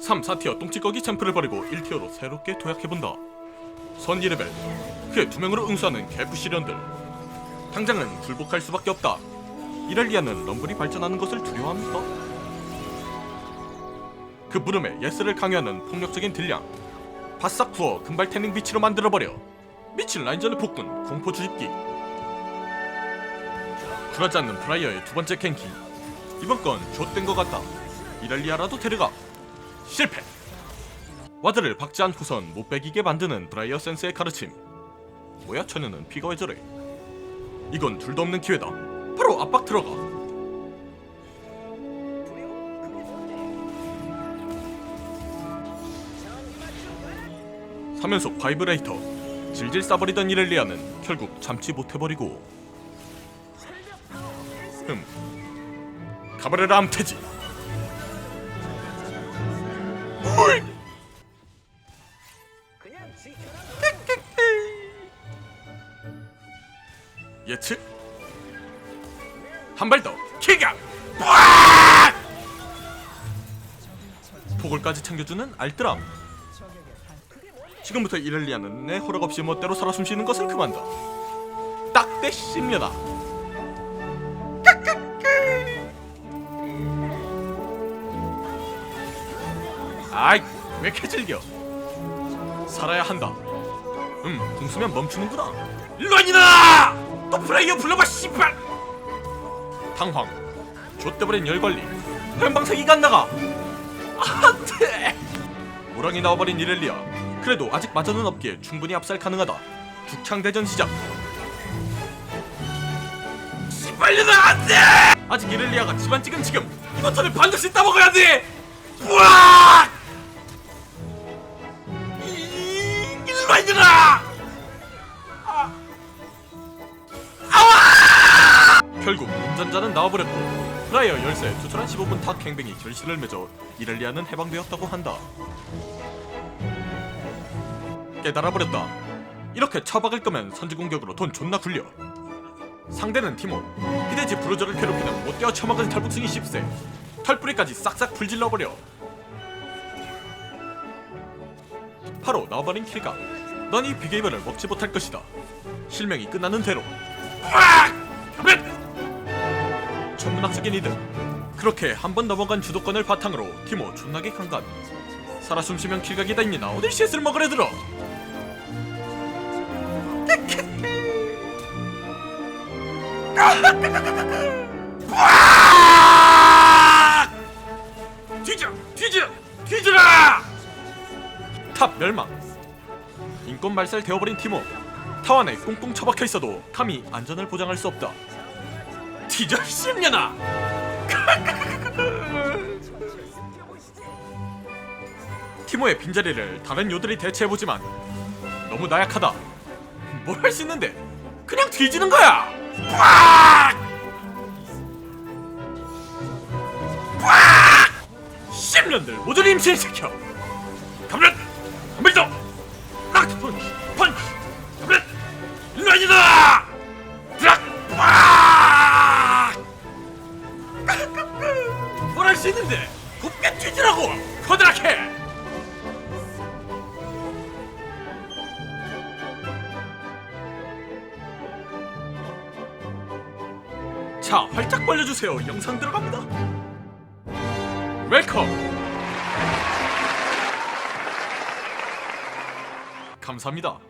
3, 4티어 똥찌꺼기 챔프를 버리고 1티어로 새롭게 도약해본다. 선 2레벨, 그의 두 명으로 응수하는 개프 시련들. 당장은 굴복할 수밖에 없다. 이랄리아는 럼블이 발전하는 것을 두려워합니까? 그 물음에 예스를 강요하는 폭력적인 딜량. 바싹 구워 금발 태닝 비치로 만들어버려. 미친 라인전의 폭군 공포 주입기. 그러지 않는 프라이어의 두 번째 갱킹. 이번 건 좆된 것 같다. 이랄리아라도 데려가. 실패. 와드를 박지 않고선 못 베기게 만드는 브라이어 센스의 가르침. 뭐야 처녀는 피가 왜 저래? 이건 둘도 없는 기회다. 바로 압박 들어가. 사면속 바이브레이터 질질 싸버리던 이렐리아는 결국 참지 못해버리고 흠 가버려라 암태지 예측. 한 발 더. 킥각 폭을까지 챙겨주는 알뜰함. 지금부터 이렐리아는 내 허락 없이 멋대로 살아 숨쉬는 것을 그만다 딱대 씹려나 아이 왜 이렇게 즐겨? 살아야 한다. 음 궁수면 멈추는구나. 일로와니나 또 플레이어 불러봐 씨발! 당황. 좆대버린 열관리. 현방색이가 안 나가! 안돼! 모랑이 나와버린 이렐리아. 그래도 아직 마저는 없기에 충분히 압살 가능하다. 죽창대전 시작. 씨발려나 안돼! 아직 이렐리아가 집안 찍은 지금 이번 턴에 반드시 따먹어야 돼 우와! 일로 이들아 운전자는 나와버렸고 프라이어 열쇠 투철한 15분 탁 행뱅이 결실을 맺어 이렐리아는 해방되었다고 한다. 깨달아버렸다. 이렇게 처박을 거면 선지공격으로 돈 존나 굴려. 상대는 티모. 히데지 브루저를 괴롭히는 못되어 처먹은 탈북승이 10세. 털뿌리까지 싹싹 불질러버려. 바로 나와버린 킬각. 넌 이 비게이버를 먹지 못할 것이다. 실명이 끝나는 대로 천문학적인 이들 그렇게 한 번 넘어간 주도권을 바탕으로 티모 존나게 강간. 살아 숨쉬면 킬각이다 임니다. 어딜 쉣을 먹으려 들어. 뒤져 뒤져 뒤져라! 탑 멸망. 인권 말살 되어버린 티모. 타워 안에 꽁꽁 처박혀 있어도 감히 안전을 보장할 수 없다 뒤져 10년아. 티모의 빈자리를 다른 요들이 대체해보지만 너무 나약하다. 뭘 할 수 있는데? 그냥 뒤지는 거야! 빡! 빡! 10년들 모조리 임신시켜! 감면 곱게 뒤지라고 커다랗게 자, 활짝 벌려주세요. 영상 들어갑니다. 웰컴. 감사합니다.